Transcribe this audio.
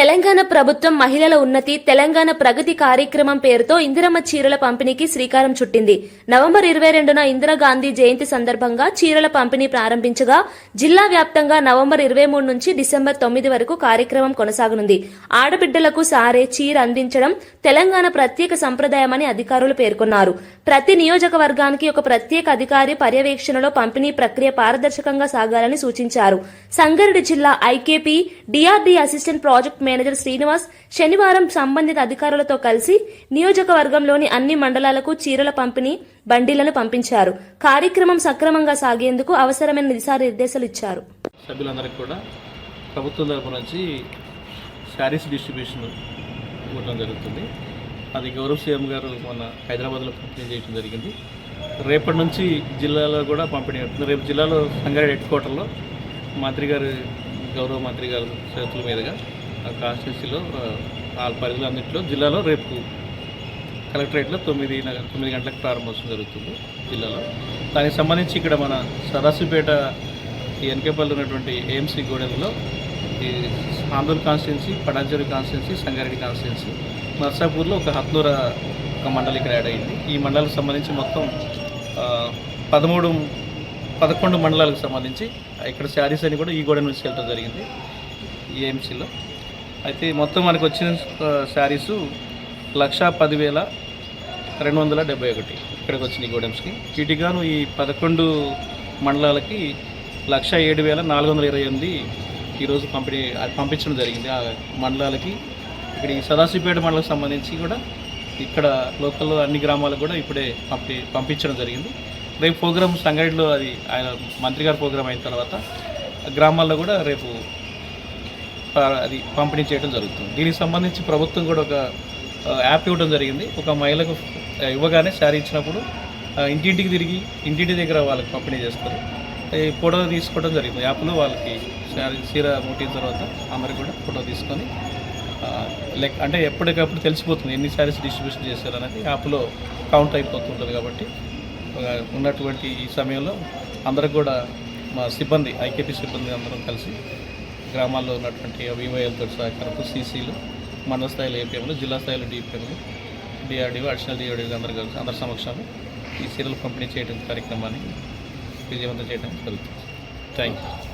తెలంగాణ ప్రభుత్వం మహిళల ఉన్నతి తెలంగాణ ప్రగతి కార్యక్రమం పేరుతో ఇందిరమ్మ చీరల పంపిణీకి శ్రీకారం చుట్టింది. నవంబర్ ఇరవై రెండున ఇందిరాగాంధీ జయంతి సందర్భంగా చీరల పంపిణీ ప్రారంభించగా జిల్లా వ్యాప్తంగా నవంబర్ ఇరవై మూడు నుంచి డిసెంబర్ తొమ్మిది వరకు కార్యక్రమం కొనసాగనుంది. ఆడబిడ్డలకు సారే చీర అందించడం తెలంగాణ ప్రత్యేక సంప్రదాయమని అధికారులు పేర్కొన్నారు. ప్రతి నియోజకవర్గానికి ఒక ప్రత్యేక అధికారి పర్యవేక్షణలో పంపిణీ ప్రక్రియ పారదర్శకంగా సాగాలని సూచించారు. సంగారెడ్డి జిల్లా IKP DRD assistant project manager Srinivas శనివారం సంబంధిత అధికారులతో కలిసి నియోజకవర్గంలోని అన్ని మండలాలకు చీరల పంపిణీ బండిలను పంపించారు. కార్యక్రమం సక్రమంగా సాగేందుకు అవసరమైన దిశానిర్దేశాలు ఇచ్చారు. సభ్యులందరికీ కూడా ప్రభుత్వం తరపు నుంచి శారీస్ డిస్ట్రిబ్యూషన్ ఇవ్వడం జరుగుతుంది. అది గౌరవ సీఎం గారు మొన్న హైదరాబాద్లో పంపిణీ చేయడం జరిగింది. రేపటి నుంచి జిల్లాలో కూడా పంపిణీ అవుతుంది రేపు జిల్లాలో సంగారెడ్డి హెడ్ క్వార్టర్లో మంత్రి గారు గౌరవ మంత్రి గారు చేతుల మీదుగా కాన్స్టిట్యూన్సీలో ఆ పరిధిలో అన్నింటిలో జిల్లాలో రేపు కలెక్టరేట్లో తొమ్మిది తొమ్మిది గంటలకు ప్రారంభోత్సవం జరుగుతుంది జిల్లాలో. దానికి సంబంధించి ఇక్కడ మన సదాశివపేట ఈ ఎన్కేపల్లి ఉన్నటువంటి ఏఎంసీ గూడెంలో ఈ ఆందోళన కాన్స్టిట్యున్సీ పటాంజలి కాన్స్టిట్యున్సీ సంగారెడ్డి కాన్స్టిట్యున్సీ నర్సాపూర్లో ఒక హత్నూర ఒక మండలి ఇక్కడ యాడ్ అయింది. ఈ మండలికి సంబంధించి మొత్తం పదమూడు పదకొండు మండలాలకు సంబంధించి ఇక్కడ శారీస్ అని కూడా ఈ గోడ నుంచి వెళ్ళడం జరిగింది. ఈ ఏఎంసీలో. అయితే మొత్తం మనకు వచ్చిన శారీస్ లక్షా పదివేల రెండు వందల డెబ్బై ఒకటి ఇక్కడికి వచ్చినాయి గోడెమ్స్కి. వీటిగాను ఈ పదకొండు మండలాలకి లక్ష ఏడు వేల నాలుగు వందల ఇరవై ఎనిమిది ఈరోజు పంపిణీ అది పంపించడం జరిగింది. ఆ మండలాలకి ఇక్కడ ఈ సదాశివపేట మండలకు సంబంధించి కూడా ఇక్కడ లోకల్లో అన్ని గ్రామాలకు కూడా ఇప్పుడే పంపి పంపించడం జరిగింది. రేపు ప్రోగ్రామ్ సంగారెడ్డిలో అది ఆయన మంత్రి గారి ప్రోగ్రామ్ అయిన తర్వాత గ్రామాల్లో కూడా రేపు అది పంపిణీ చేయడం జరుగుతుంది. దీనికి సంబంధించి ప్రభుత్వం కూడా ఒక యాప్ ఇవ్వడం జరిగింది. ఒక మహిళకు ఇవ్వగానే శారీ ఇచ్చినప్పుడు ఇంటింటికి తిరిగి ఇంటింటి దగ్గర వాళ్ళకి పంపిణీ చేస్తారు. ఈ ఫోటో తీసుకోవడం జరిగింది. యాప్లో వాళ్ళకి శారీ చీర ముట్టిన తర్వాత అందరికి కూడా ఫోటో తీసుకొని లైక్ అంటే ఎప్పటికప్పుడు తెలిసిపోతుంది ఎన్ని శారీస్ డిస్ట్రిబ్యూషన్ చేశారు అనేది. యాప్లో కౌంట్ అయిపోతుంటుంది కాబట్టి ఉన్నటువంటి ఈ సమయంలో అందరికి కూడా మా సిబ్బంది ఐకేపీ సిబ్బంది అందరం కలిసి గ్రామాల్లో ఉన్నటువంటి వివైఎల్తో సహకారంతో సీసీలు మండల స్థాయిలో ఏపీఎంలు జిల్లా స్థాయిలో డిపిఎంలు డిఆర్డీఓ అడిషనల్ డిఆర్డీఓ అందరూ కలిసి అందరి సమక్షంలో ఈ సీరియల్ పంపిణీ చేయడం కార్యక్రమాన్ని విజయవంతం చేయడం జరుగుతుంది. Thank you